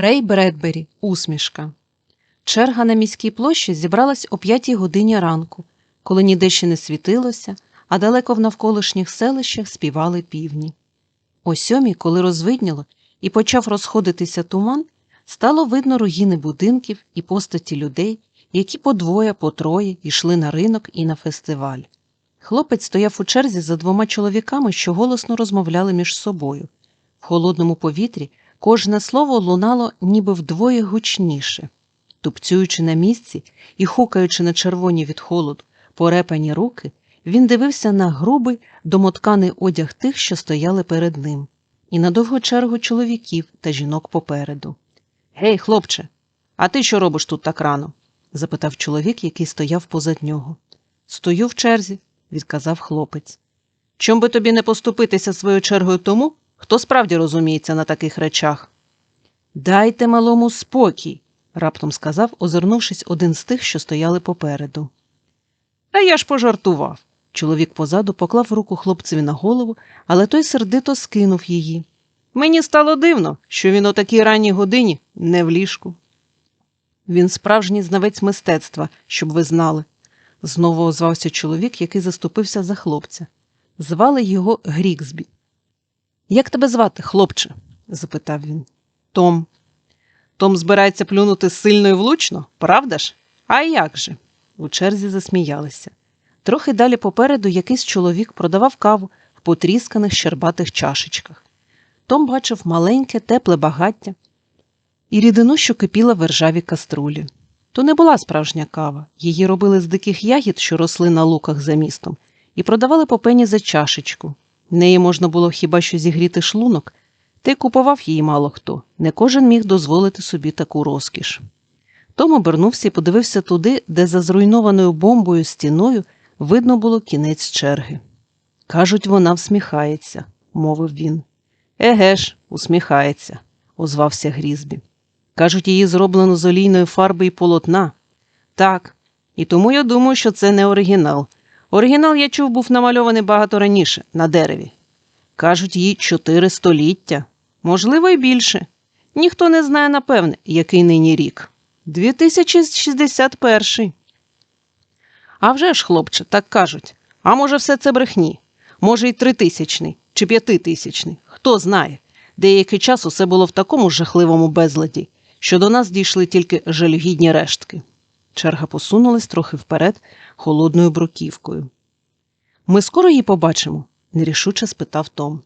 Рей Бредбері. Усмішка. Черга на міській площі зібралась о п'ятій годині ранку, коли ніде ще не світилося, а далеко в навколишніх селищах співали півні. О сьомій, коли розвидніло і почав розходитися туман, стало видно руїни будинків і постаті людей, які по двоє, по троє йшли на ринок і на фестиваль. Хлопець стояв у черзі за двома чоловіками, що голосно розмовляли між собою. В холодному повітрі кожне слово лунало ніби вдвоє гучніше. Тупцюючи на місці і хукаючи на червоні від холоду порепані руки, він дивився на грубий домотканий одяг тих, що стояли перед ним, і на довгу чергу чоловіків та жінок попереду. Гей, хлопче, а ти що робиш тут так рано? запитав чоловік, який стояв позад нього. Стою в черзі, відказав хлопець. Чом би тобі не поступитися своєю чергою тому, хто справді розуміється на таких речах? Дайте малому спокій, раптом сказав, озирнувшись один з тих, що стояли попереду. А я ж пожартував. Чоловік позаду поклав руку хлопцеві на голову, але той сердито скинув її. Мені стало дивно, що він о такій ранній годині не в ліжку. Він справжній знавець мистецтва, щоб ви знали, знову озвався чоловік, який заступився за хлопця. Звали його Гріксбі. Як тебе звати, хлопче? запитав він. Том. Том збирається плюнути сильно і влучно, правда ж? А як же? У черзі засміялися. Трохи далі попереду якийсь чоловік продавав каву в потрісканих щербатих чашечках. Том бачив маленьке, тепле багаття і рідину, що кипіла в ржавій каструлі. То не була справжня кава, її робили з диких ягід, що росли на луках за містом, і продавали по пені за чашечку. В неї можна було хіба що зігріти шлунок, та й купував її мало хто. Не кожен міг дозволити собі таку розкіш. Том обернувся і подивився туди, де за зруйнованою бомбою стіною видно було кінець черги. Кажуть, вона всміхається, мовив він. Еге ж, усміхається, озвався Грізбі. Кажуть, її зроблено з олійної фарби і полотна. Так, і тому я думаю, що це не оригінал. Оригінал, я чув, був намальований багато раніше, на дереві. Кажуть, їй чотири століття, можливо, і більше. Ніхто не знає, напевне, який нині рік. 2061. А вже ж, хлопче, так кажуть. А може, все це брехні? Може, й тритисячний чи п'ятитисячний. Хто знає. Деякий час усе було в такому жахливому безладі, що до нас дійшли тільки жалюгідні рештки. Черга посунулась трохи вперед холодною бруківкою. Ми скоро її побачимо? нерішуче спитав Том.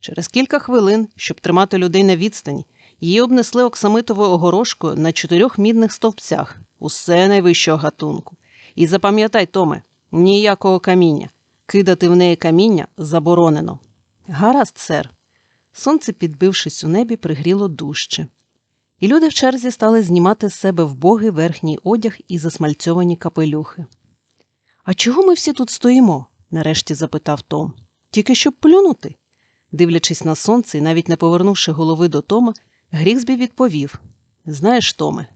Через кілька хвилин, щоб тримати людей на відстані, її обнесли оксамитовою огорошкою на чотирьох мідних стовпцях, усе найвищого гатунку. І запам'ятай, Томе, ніякого каміння. Кидати в неї каміння заборонено. Гаразд, сер. Сонце, підбившись у небі, пригріло дужче. І люди в черзі стали знімати з себе вбогий верхній одяг і засмальцьовані капелюхи. А чого ми всі тут стоїмо? нарешті запитав Том. Тільки щоб плюнути. Дивлячись на сонце і навіть не повернувши голови до Тома, Гріксбі відповів Знаєш, Томе,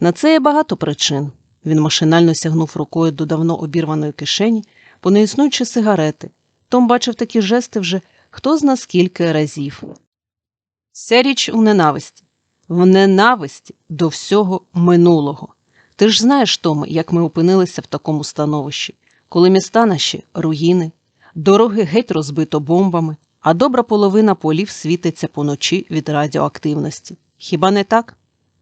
на це є багато причин. Він машинально сягнув рукою до давно обірваної кишені, по неіснуючі сигарети. Том бачив такі жести вже хто зна скільки разів. Вся річ у ненависті, в ненависті до всього минулого. Ти ж знаєш, Томе, як ми опинилися в такому становищі, коли міста наші руїни, дороги геть розбито бомбами, а добра половина полів світиться поночі від радіоактивності. Хіба не так?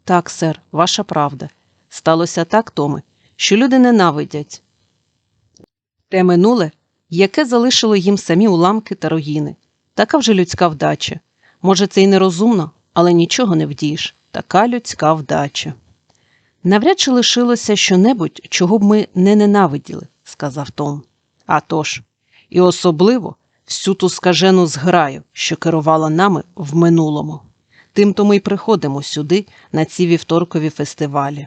Так, сер, ваша правда. Сталося так, Томе, що люди ненавидять те минуле, яке залишило їм самі уламки та руїни. Така вже людська вдача. Може, це й нерозумно, але нічого не вдієш. Така людська вдача. Навряд чи лишилося щонебудь, чого б ми не ненавиділи, сказав Том. «А тож, і особливо всю ту скажену зграю, що керувала нами в минулому. Тим то ми й приходимо сюди, на ці вівторкові фестивалі.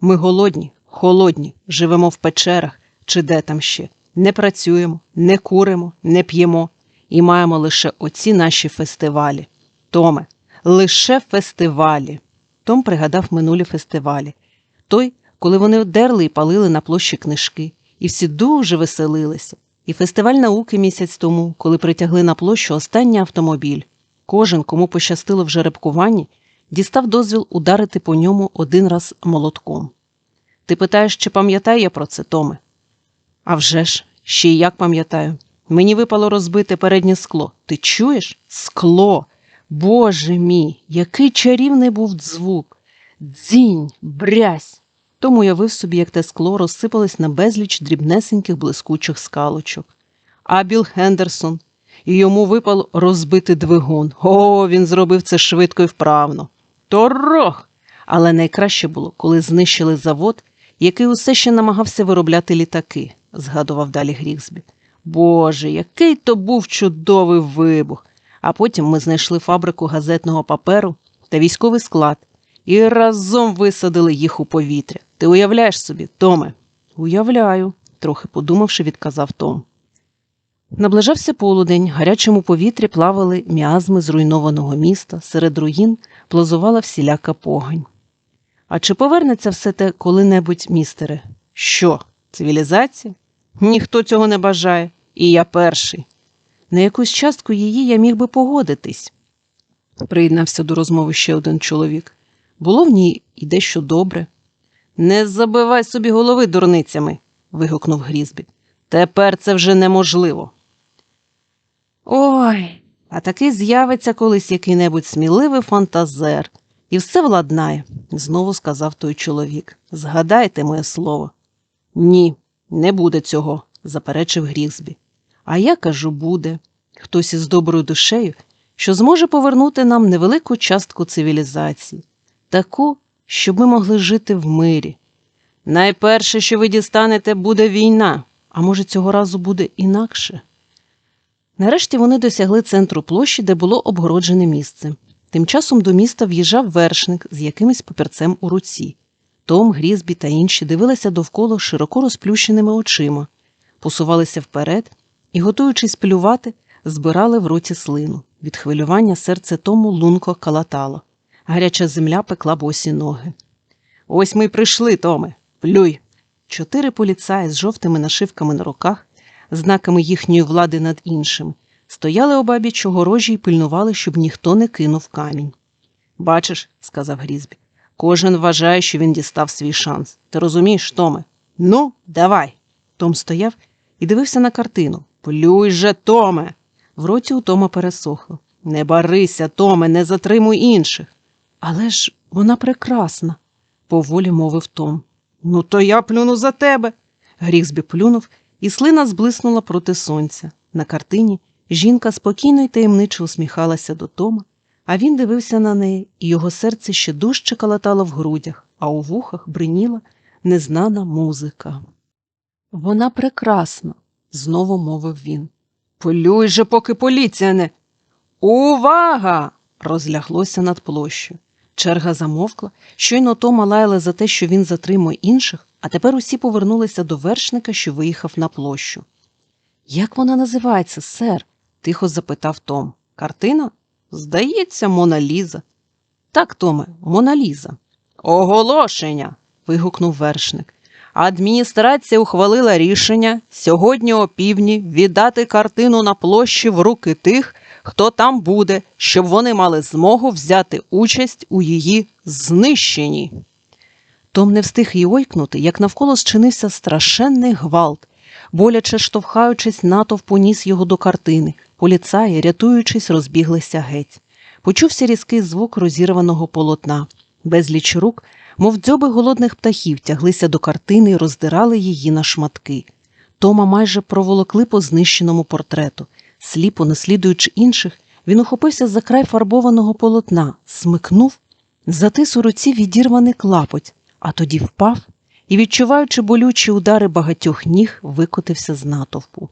Ми голодні, холодні, живемо в печерах чи де там ще, не працюємо, не куримо, не п'ємо і маємо лише оці наші фестивалі. Томе, лише фестивалі. Том пригадав минулі фестивалі. Той, коли вони дерли і палили на площі книжки, і всі дуже веселилися. І фестиваль науки місяць тому, коли притягли на площу останній автомобіль. Кожен, кому пощастило в жеребкуванні, дістав дозвіл ударити по ньому один раз молотком. Ти питаєш, чи пам'ятаю я про це, Томе? «А вже ж, ще й як пам'ятаю. Мені випало розбите переднє скло. Ти чуєш? Скло. Боже мій, який чарівний був звук. Дзінь, брязь. Тому уявив собі, як те скло розсипалось на безліч дрібнесеньких блискучих скалочок. А Біл Хендерсон, і йому випало розбити двигун. О, він зробив це швидко і вправно. Торох! Але найкраще було, коли знищили завод, який усе ще намагався виробляти літаки, згадував далі Грігсбі. Боже, який то був чудовий вибух! А потім ми знайшли фабрику газетного паперу та військовий склад і разом висадили їх у повітря. Ти уявляєш собі, Томе? Уявляю, трохи подумавши, відказав Том. Наближався полудень, гарячому повітрі плавали міазми зруйнованого міста, серед руїн плазувала всіляка погань. А чи повернеться все те коли-небудь, містере? Що, цивілізація? Ніхто цього не бажає, і я перший. На якусь частку її я міг би погодитись, приєднався до розмови ще один чоловік. Було в ній і дещо добре. Не забивай собі голови дурницями. вигукнув Грізбі. Тепер це вже неможливо. Ой, а таки з'явиться колись який-небудь сміливий фантазер, і все владнає, знову сказав той чоловік. Згадайте моє слово. Ні, не буде цього, заперечив Грізбі. А я кажу, буде. Хтось із доброю душею, що зможе повернути нам невелику частку цивілізації, таку, щоб ми могли жити в мирі. Найперше, що ви дістанете, буде війна, а може, цього разу буде інакше. Нарешті вони досягли центру площі, де було обгороджене місце. Тим часом до міста в'їжджав вершник з якимось папірцем у руці. Том, Грізбі та інші дивилися довкола широко розплющеними очима, посувалися вперед і, готуючись плювати, збирали в роті слину. Від хвилювання серце тому лунко калатало. Гаряча земля пекла босі ноги. Ось ми й прийшли, Томе. Плюй. Чотири поліцаї з жовтими нашивками на руках, знаками їхньої влади над іншими, стояли обабіч огорожі і пильнували, щоб ніхто не кинув камінь. Бачиш, сказав Грізбі, кожен вважає, що він дістав свій шанс. Ти розумієш, Томе? Ну, давай. Том стояв і дивився на картину. Плюй же, Томе. В роті у Тома пересохло. Не барися, Томе, не затримуй інших. Але ж вона прекрасна, поволі мовив Том. Ну, то я плюну за тебе. Грізбі плюнув, і слина зблиснула проти сонця. На картині жінка спокійно й таємничо усміхалася до Тома, а він дивився на неї, і його серце ще дужче калатало в грудях, а у вухах бриніла незнана музика. Вона прекрасна, знову мовив він. Полюй же, поки поліція не. Увага! розляглося над площею. Черга замовкла, щойно Тома лаяли за те, що він затримує інших, а тепер усі повернулися до вершника, що виїхав на площу. Як вона називається, сер? тихо запитав Том. Картина? Здається, Мона Ліза. Так, Томе, Мона Ліза. Оголошення. вигукнув вершник. Адміністрація ухвалила рішення сьогодні опівдні віддати картину на площі в руки тих, хто там буде, щоб вони мали змогу взяти участь у її знищенні. Том не встиг й ойкнути, як навколо зчинився страшенний гвалт, боляче штовхаючись, натовп поніс його до картини. Поліцаї, рятуючись, розбіглися геть. Почувся різкий звук розірваного полотна. Безліч рук, мов дзьоби голодних птахів, тяглися до картини і роздирали її на шматки. Тома майже проволокли по знищеному портрету. Сліпо наслідуючи інших, він ухопився за край фарбованого полотна, смикнув, затис у руці відірваний клапоть, а тоді впав і, відчуваючи болючі удари багатьох ніг, викотився з натовпу.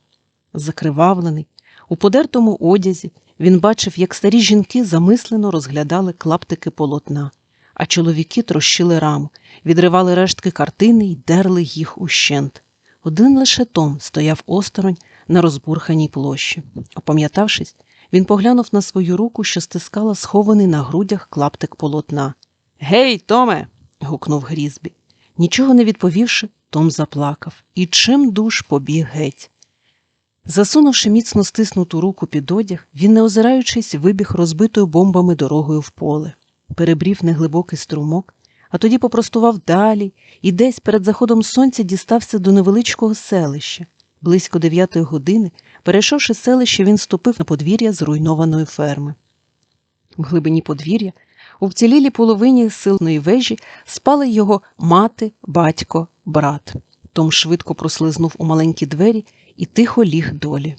Закривавлений, у подертому одязі, він бачив, як старі жінки замислено розглядали клаптики полотна, а чоловіки трощили раму, відривали рештки картини й дерли їх ущент. Один лише Том стояв осторонь на розбурханій площі. Опам'ятавшись, він поглянув на свою руку, що стискала схований на грудях клаптик полотна. Гей, Томе. гукнув Грізбі. Нічого не відповівши, Том заплакав і чим душ побіг геть. Засунувши міцно стиснуту руку під одяг, він, не озираючись, вибіг розбитою бомбами дорогою в поле. Перебрів неглибокий струмок, а тоді попростував далі і десь перед заходом сонця дістався до невеличкого селища. Близько дев'ятої години, перейшовши селище, він ступив на подвір'я зруйнованої ферми. В глибині подвір'я, у вцілілій половині силної вежі, спали його мати, батько, брат. Том швидко прослизнув у маленькі двері і тихо ліг долі.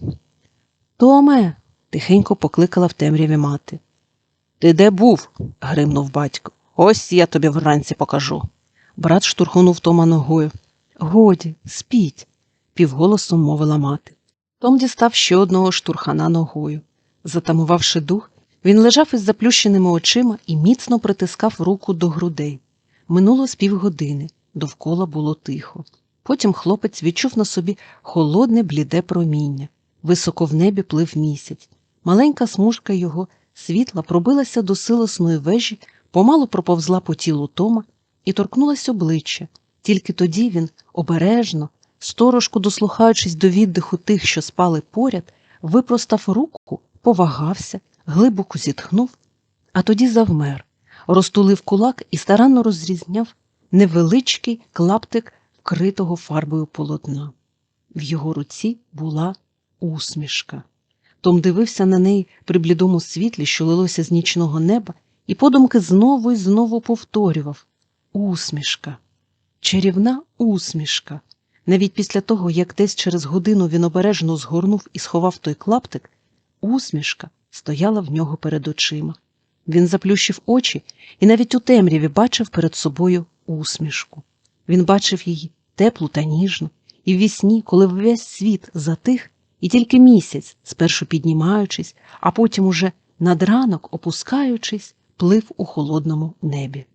Томе. тихенько покликала в темряві мати. Ти де був? гримнув батько. Ось я тобі вранці покажу. Брат штурхнув Тома ногою. Годі, спіть, півголосом мовила мати. Том дістав ще одного штурхана ногою. Затамувавши дух, він лежав із заплющеними очима і міцно притискав руку до грудей. Минуло з півгодини, довкола було тихо. Потім хлопець відчув на собі холодне бліде проміння. Високо в небі плив місяць. Маленька смужка його світла пробилася до силосної вежі, помалу проповзла по тілу Тома і торкнулась обличчя. Тільки тоді він обережно, сторожко дослухаючись до віддиху тих, що спали поряд, випростав руку, повагався, глибоко зітхнув, а тоді завмер, розтулив кулак і старанно розрізняв невеличкий клаптик вкритого фарбою полотна. В його руці була усмішка. Том дивився на неї при блідому світлі, що лилося з нічного неба, і подумки знову і знову повторював усмішка, чарівна усмішка. Навіть після того, як десь через годину він обережно згорнув і сховав той клаптик, усмішка стояла в нього перед очима. Він заплющив очі і навіть у темряві бачив перед собою усмішку. Він бачив її теплу та ніжну, і в вісні, коли весь світ затих, і тільки місяць, спершу піднімаючись, а потім уже над ранок опускаючись, плив у холодному небі.